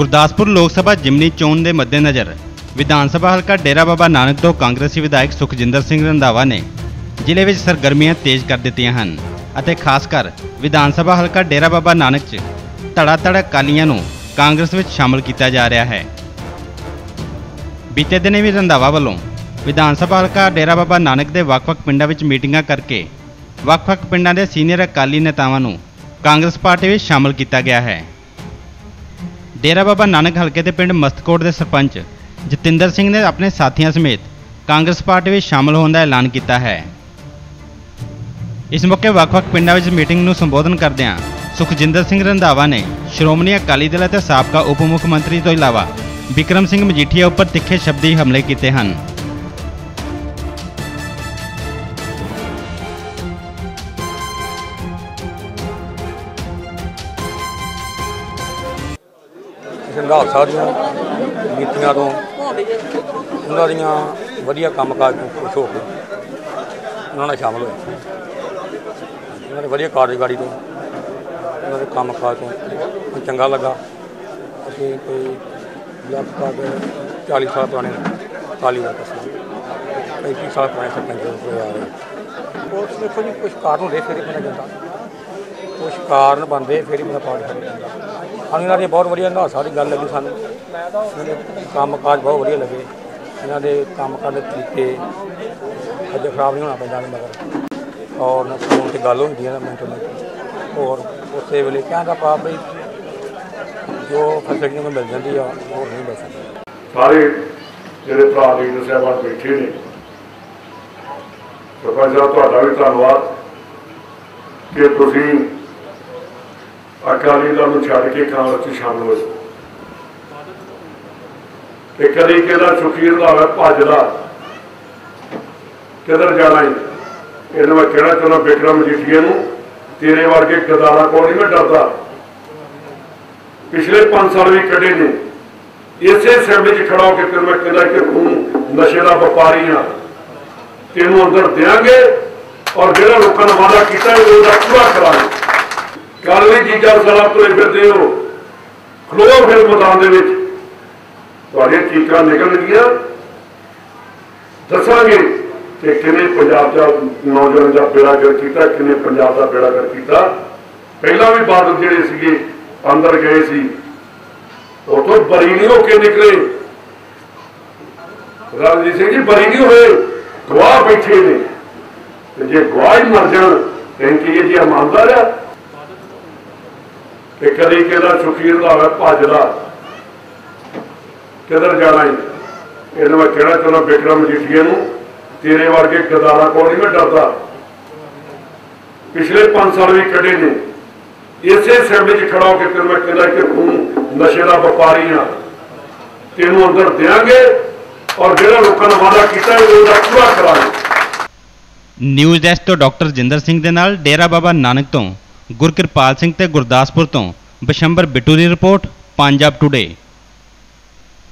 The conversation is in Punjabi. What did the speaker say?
ਗੁਰਦਾਸਪੁਰ ਲੋਕ ਸਭਾ ਜਿਮਨੀ ਚੋਣ ਦੇ ਮੱਦੇਨਜ਼ਰ ਵਿਧਾਨ ਸਭਾ ਹਲਕਾ ਡੇਰਾ ਬਾਬਾ ਨਾਨਕ ਤੋਂ ਕਾਂਗਰਸੀ ਵਿਧਾਇਕ ਸੁਖਜਿੰਦਰ ਸਿੰਘ ਰੰਧਾਵਾ ਨੇ ਜ਼ਿਲ੍ਹੇ ਵਿੱਚ ਸਰਗਰਮੀਆਂ ਤੇਜ਼ ਕਰ ਦਿੱਤੀਆਂ ਹਨ ਅਤੇ ਖਾਸ ਕਰ ਵਿਧਾਨ ਸਭਾ ਹਲਕਾ ਡੇਰਾ ਬਾਬਾ ਨਾਨਕ 'ਚ ਧੜਾ ਧੜ ਅਕਾਲੀਆਂ ਨੂੰ ਕਾਂਗਰਸ ਵਿੱਚ ਸ਼ਾਮਲ ਕੀਤਾ ਜਾ ਰਿਹਾ ਹੈ। ਬੀਤੇ ਦਿਨੇ ਵੀ ਰੰਧਾਵਾ ਵੱਲੋਂ ਵਿਧਾਨ ਸਭਾ ਹਲਕਾ ਡੇਰਾ ਬਾਬਾ ਨਾਨਕ ਦੇ ਵੱਖ-ਵੱਖ ਪਿੰਡਾਂ ਵਿੱਚ ਮੀਟਿੰਗਾਂ ਕਰਕੇ ਵੱਖ-ਵੱਖ ਪਿੰਡਾਂ ਦੇ ਸੀਨੀਅਰ ਅਕਾਲੀ ਨੇਤਾਵਾਂ ਨੂੰ ਕਾਂਗਰਸ ਪਾਰਟੀ ਵਿੱਚ ਸ਼ਾਮਲ ਕੀਤਾ ਗਿਆ ਹੈ। ਡੇਰਾ ਬਾਬਾ ਨਾਨਕ ਹਲਕੇ ਦੇ ਪਿੰਡ ਮਸਤਕੋਟ ਦੇ ਸਰਪੰਚ ਜਤਿੰਦਰ ਸਿੰਘ ਨੇ ਆਪਣੇ ਸਾਥੀਆਂ ਸਮੇਤ ਕਾਂਗਰਸ ਪਾਰਟੀ ਵਿੱਚ ਸ਼ਾਮਲ ਹੋਣ ਦਾ ਐਲਾਨ ਕੀਤਾ ਹੈ। ਇਸ ਮੌਕੇ ਵੱਖ-ਵੱਖ ਪਿੰਡਾਂ ਵਿੱਚ ਮੀਟਿੰਗ ਨੂੰ ਸੰਬੋਧਨ ਕਰਦਿਆਂ ਸੁਖਜਿੰਦਰ ਸਿੰਘ ਰੰਧਾਵਾ ਨੇ ਸ਼੍ਰੋਮਣੀ ਅਕਾਲੀ ਦਲ ਅਤੇ ਸਾਬਕਾ ਉਪ ਮੁੱਖ ਮੰਤਰੀ ਤੋਂ ਇਲਾਵਾ ਵਿਕਰਮ ਸਿੰਘ ਮਜੀਠੀਆ ਉੱਪਰ ਤਿੱਖੇ ਸ਼ਬਦੀ ਹਮਲੇ ਕੀਤੇ ਹਨ। ਸੰਘਾਲ ਸਾਹਿਬ ਦੀਆਂ ਨੀਤੀਆਂ ਤੋਂ ਉਹਨਾਂ ਦੀਆਂ ਵਧੀਆ ਕੰਮਕਾਜ ਤੋਂ ਖੁਸ਼ ਹੋ ਕੇ ਉਹਨਾਂ ਨਾਲ ਸ਼ਾਮਲ ਹੋਏ। ਉਹਨਾਂ ਦੇ ਵਧੀਆ ਕਾਰਜਕਾਰੀ ਤੋਂ, ਉਹਨਾਂ ਦੇ ਕੰਮਕਾਜ ਤੋਂ ਚੰਗਾ ਲੱਗਾ। ਅਸੀਂ ਕੋਈ ਲਗਭਗ 40 ਸਾਲ ਪੁਰਾਣੇ ਕਾਲੀ ਦਾ ਸੀ। 35 ਸਾਲ ਪੁਰਾਣੇ ਸਰਪੰਚ ਹੋਏ ਆ ਰਹੇ। ਉਸ ਦੇਖੋ ਜੀ ਕੁਝ ਕਾਰਨ ਹੁੰਦੇ, ਫਿਰ ਹੀ ਬਣਿਆ ਜਾਂਦਾ ਕੁਝ ਕਾਰਨ ਬਣਦੇ, ਫਿਰ ਹੀ ਮੇਰਾ ਪਾਰਟੀ ਖੜੀ ਜਾਂਦਾ ਇਹਨਾਂ ਦੀ ਬਹੁਤ ਵਧੀਆ ਨਿਹਾਸਾ ਦੀ ਗੱਲ ਲੱਗੀ ਸਾਨੂੰ। ਇਹਨਾਂ ਕੰਮ ਕਾਜ ਬਹੁਤ ਵਧੀਆ ਲੱਗੇ। ਇਹਨਾਂ ਦੇ ਕੰਮ ਕਰਨ ਦੇ ਤਰੀਕੇ ਅੱਜ ਖਰਾਬ ਨਹੀਂ ਹੋਣਾ ਪੈਂਦਾ ਮਗਰ। ਔਰ ਨਾ ਫੋਨ ਤੇ ਗੱਲ ਹੁੰਦੀ ਹੈ ਨਾ ਮਿੰਟੋ ਮਿੰਟ ਔਰ ਉਸੇ ਵੇਲੇ ਕਹਿੰਦਾ ਪਾ ਬਈ ਜੋ ਫੈਸਿਲਿਟੀ ਨੂੰ ਮਿਲ ਜਾਂਦੀ ਆ, ਉਹ ਨਹੀਂ ਮਿਲ ਸਕਦੀ। ਸਾਰੇ ਜਿਹੜੇ ਭਰਾ ਲੀਡਰ ਸਾਹਿਬਾਨ ਬੈਠੇ ਨੇ। ਸਰਪੰਚ ਸਾਹਿਬ, ਤੁਹਾਡਾ ਵੀ ਧੰਨਵਾਦ ਕਿ ਤੁਸੀਂ ਅਕਾਲੀ ਦਲ ਨੂੰ ਛੱਡ ਕੇ ਕਾਂਗਰਸ 'ਚ ਸ਼ਾਮਲ ਹੋਏ ਤੇ ਕਦੀ ਕਿਹਦਾ ਸੁਖੀਰ ਦਾ ਹੋਵੇ ਭੱਜਦਾ ਕਿਧਰ ਜਾਣਾ ਈ? ਇਹਨੂੰ ਮੈਂ ਕਹਿਣਾ ਚਾਹੁੰਦਾ ਬਿਕਰਮ ਜੀਠੀਏ ਨੂੰ, ਤੇਰੇ ਵਰਗੇ ਗਦਾਰਾਂ ਕੋਲ ਨਹੀਂ ਮੈਂ ਡਰਦਾ। ਪਿਛਲੇ 5 ਸਾਲ ਵੀ ਕੱਢੇ ਨੇ। ਇਸੇ ਅਸੈਂਬਲੀ 'ਚ ਖੜਾ ਹੋ ਕੇ ਤੈਨੂੰ ਮੈਂ ਕਹਿੰਦਾ ਕਿ ਤੂੰ ਨਸ਼ੇ ਦਾ ਵਪਾਰੀ ਆ। ਤੈਨੂੰ ਅੰਦਰ ਦੇਾਂਗੇ ਔਰ ਜਿਹੜਾ ਲੋਕਾਂ ਨੇ ਵਾਅਦਾ ਕੀਤਾ ਉਹਦਾ ਪੂਰਾ ਕਰਾਂਗੇ। ਕੱਲ ਵੀ ਜੀਜਾ ਸਾਲਾ ਤੁਰੇ ਫਿਰਦੇ ਹੋ। ਖਲੋ ਫਿਰ ਮੈਦਾਨ ਦੇ ਵਿੱਚ। ਤੁਹਾਡੀਆਂ ਚੀਕਾਂ ਨਿਕਲਣਗੀਆਂ। ਦੱਸਾਂਗੇ ਕਿ ਕਿਵੇਂ ਪੰਜਾਬ ਦਾ ਨੌਜਵਾਨ ਦਾ ਬੇੜਾ ਕਰ ਕੀਤਾ ਕਿਵੇਂ ਪੰਜਾਬ ਦਾ ਬੇੜਾ ਕਰ ਕੀਤਾ। ਪਹਿਲਾਂ ਵੀ ਬਾਦਲ ਜਿਹੜੇ ਸੀਗੇ, ਅੰਦਰ ਗਏ ਸੀ। ਉਥੋਂ ਬਰੀ ਨਹੀਂ ਹੋ ਕੇ ਨਿਕਲੇ। ਰਣਜੀਤ ਸਿੰਘ ਜੀ, ਬਰੀ ਨਹੀਂ ਹੋਏ। ਗਵਾਹ ਬੈਠੇ ਨੇ। ਤੇ ਜੇ ਗਵਾਹ ਹੀ ਮਰ ਜਾਣ, ਤਾਂ ਕੀ ਇਹ ਜੀ ਇਮਾਨਦਾਰ ਆ ਤੇ ਕਦੀ ਕਿਹਦਾ ਸੁਖੀਰ ਦਾ ਹੋਵੇ ਭੱਜਦਾ ਕਿੱਧਰ ਜਾਣਾ ਈ? ਇਹਨੂੰ ਮੈਂ ਕਹਿਣਾ ਚਾਹੁੰਦਾ ਬਿਕਰਮ ਜੀਠੀਏ ਨੂੰ, ਤੇਰੇ ਵਰਗੇ ਗਦਾਰਾਂ ਕੋਲ ਨਹੀਂ ਮੈਂ ਡਰਦਾ। ਪਿਛਲੇ 5 ਸਾਲ ਵੀ ਕੱਢੇ ਨੇ। ਇਸੇ ਅਸੈਂਬਲੀ 'ਚ ਖੜਾ ਹੋ ਕੇ ਤੈਨੂੰ ਮੈਂ ਕਹਿੰਦਾ ਕਿ ਤੂੰ ਨਸ਼ੇ ਦਾ ਵਪਾਰੀ ਆ। ਤੈਨੂੰ ਅੰਦਰ ਦੇਾਂਗੇ ਔਰ ਜਿਹੜਾ ਲੋਕਾਂ ਨੇ ਵਾਅਦਾ ਕੀਤਾ ਹੈ, ਉਹਦਾ ਪੂਰਾ ਕਰਾਂਗੇ। ਨਿਊਜ਼ ਡੈਸਕ ਤੋਂ ਡਾਕਟਰ ਜਿੰਦਰ ਸਿੰਘ ਦੇ ਨਾਲ, ਡੇਰਾ ਬਾਬਾ ਨਾਨਕ ਤੋਂ। ਗੁਰਕਿਰਪਾਲ ਸਿੰਘ ਤੇ ਗੁਰਦਾਸਪੁਰ ਤੋਂ ਬਸ਼ੰਬਰ ਬਿੱਟੂ ਦੀ ਰਿਪੋਰਟ ਪੰਜਾਬ ਟੁਡੇ